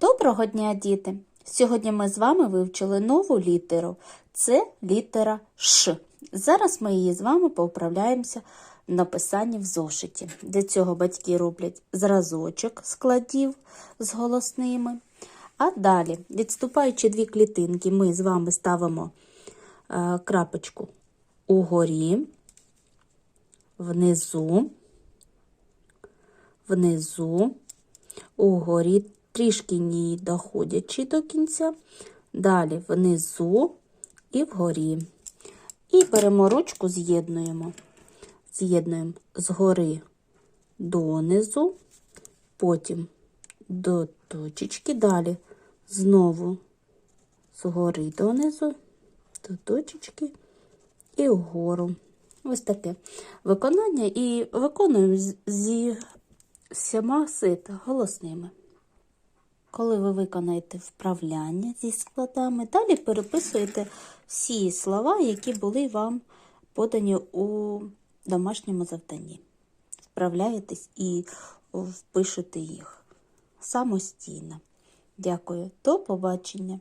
Доброго дня, діти! Сьогодні ми з вами вивчили нову літеру. Це літера Ш. Зараз ми її з вами поуправляємося в написанні в зошиті. Для цього батьки роблять зразочок складів з голосними. А далі, відступаючи дві клітинки, ми з вами ставимо е, крапочку угорі, внизу, внизу, угорі, трішки не доходячи до кінця, далі внизу і вгорі. І беремо ручку, з'єднуємо. З'єднуємо згори донизу, потім до точечки, далі знову згори донизу, до точечки і вгору. Ось таке виконання і виконуємо зі всіма сита голосними. Коли ви виконаєте вправляння зі складами, далі переписуєте всі слова, які були вам подані у домашньому завданні. Вправляєтесь і впишете їх самостійно. Дякую, до побачення!